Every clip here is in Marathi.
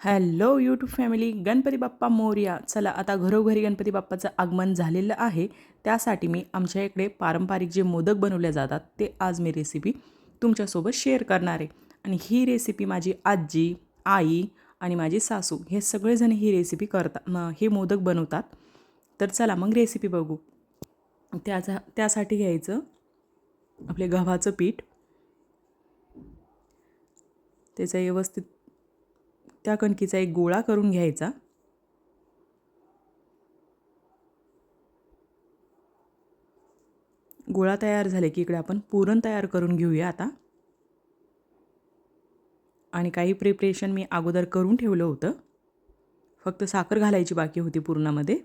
Hello YouTube family Ganpati Bappa Morya. चला आता घरोघरी गणपती बाप्पाचं आगमन झालेलं आहे. त्यासाठी मी आमच्या इकडे पारंपरिक जे मोदक बनवले जातात ते आज मी रेसिपी तुमच्यासोबत शेअर करणार आहे. आणि ही रेसिपी माझी आजी आई आणि माझी सासू हे सगळेजण ही रेसिपी करतात म हे मोदक बनवतात. तर चला मग रेसिपी बघू. त्याचा त्यासाठी घ्यायचं आपले गव्हाचं पीठ. त्याचं व्यवस्थित त्या कणकीचा एक गोळा करून घ्यायचा. गोळा तयार झाले की इकडे आपण पुरण तयार करून घेऊया आता. आणि काही प्रिपरेशन मी अगोदर करून ठेवलं होतं. फक्त साखर घालायची बाकी होती पुरणामध्ये.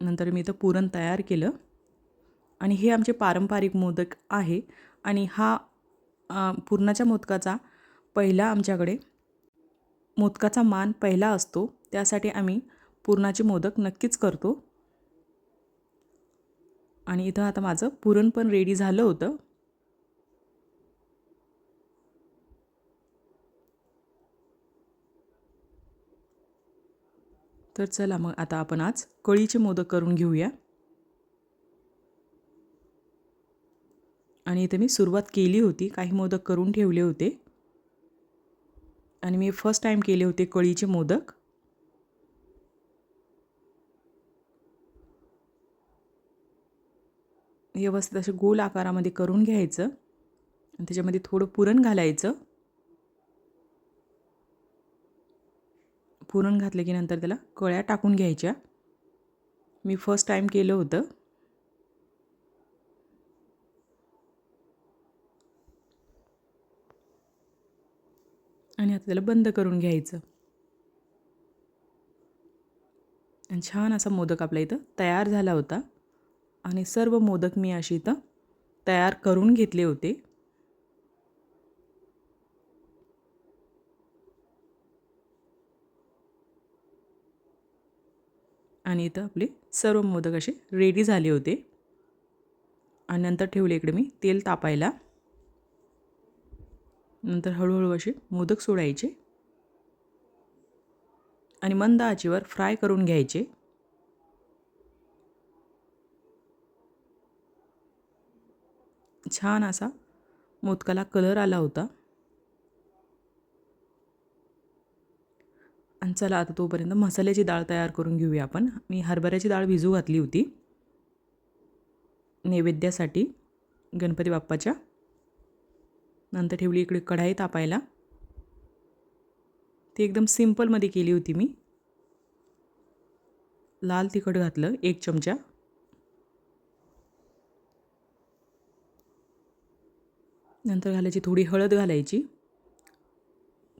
नंतर मी इथं पुरण तयार केलं. आणि हे आमचे पारंपरिक मोदक आहे. आणि हा पुरणाच्या मोदकाचा पहिला आमच्याकडे मोदकाचा मान पहिला असतो त्यासाठी आम्ही पुरणाचे मोदक नक्कीच करतो. आणि इथं आता माझं पुरण पण रेडी झालं होतं. तर चला मग आता आपण आज कळीचे मोदक करून घेऊया. आणि इथे मी सुरुवात केली होती काही मोदक करून ठेवले होते. आणि मी फर्स्ट टाईम केले होते कळीचे मोदक. व्यवस्थित असे गोल आकारामध्ये करून घ्यायचं. आणि त्याच्यामध्ये थोडं पुरण घालायचं. पुरण घातलं की नंतर त्याला कळ्या टाकून घ्यायच्या. मी फर्स्ट टाईम केलं होतं. आणि आता त्याला बंद करून घ्यायचं. आणि छान असा मोदक आपल्या इथं तयार झाला होता. आणि सर्व मोदक मी अशी इथं तयार करून घेतले होते. आणि इथं आपले सर्व मोदक असे रेडी झाले होते. आणि नंतर ठेवले इकडे मी तेल तापायला. नंतर हळूहळू असे मोदक सोडायचे आणि मंद आचेवर फ्राय करून घ्यायचे. छान असा मोदकाला कलर आला होता. आणि चला आता तोपर्यंत मसाल्याची डाळ तयार करून घेऊया आपण. मी हरभऱ्याची डाळ भिजू घातली होती. नैवेद्यासाठी गणपती बाप्पाच्या. नंतर ठेवली इकडे कढाई तापायला. ती एकदम सिम्पलमध्ये केली होती मी. लाल तिखट घातलं एक चमचा. नंतर घालायची थोडी हळद घालायची.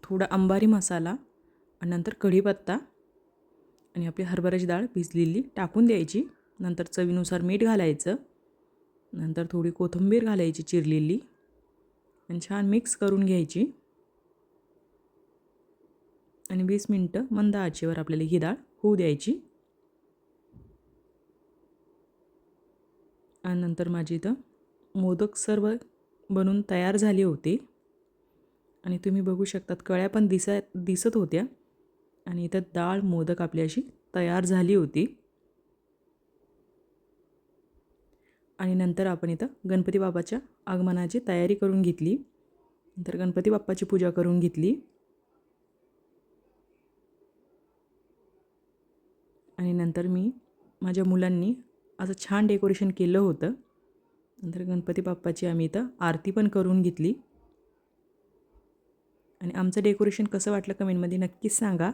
थोडा अंबारी मसाला आणि नंतर कढीपत्ता आणि आपली हरभऱ्याची डाळ भिजलेली टाकून द्यायची. नंतर चवीनुसार मीठ घालायचं. नंतर थोडी कोथिंबीर घालायची चिरलेली. आणि छान मिक्स करून घ्यायची. आणि वीस मिनटं मंद आचेवर आपल्याला ही डाळ होऊ द्यायची. आणि नंतर माझी इथं मोदक सर्व बनून तयार झाले होते. आणि तुम्ही बघू शकतात कळ्या पण दिसा दिसत होत्या. आणि इथं डाळ मोदक आपली अशी तयार झाली होती. आणि नंतर आपण इथं गणपती बाबाच्या आगमनाची तयारी करून घेतली. नंतर गणपती बाप्पाची पूजा करून घेतली. आणि नंतर मी माझ्या मुलांनी असं छान डेकोरेशन केलं होतं. नंतर गणपती बाप्पाची आम्ही इथं आरती पण करून घेतली. आणि आमचं डेकोरेशन कसं वाटलं कमेंटमध्ये नक्कीच सांगा.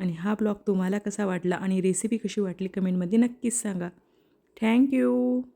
आणि हा ब्लॉग तुम्हाला कसा वाटला आणि रेसिपी कशी वाटली कमेंटमध्ये नक्कीच सांगा. Thank you.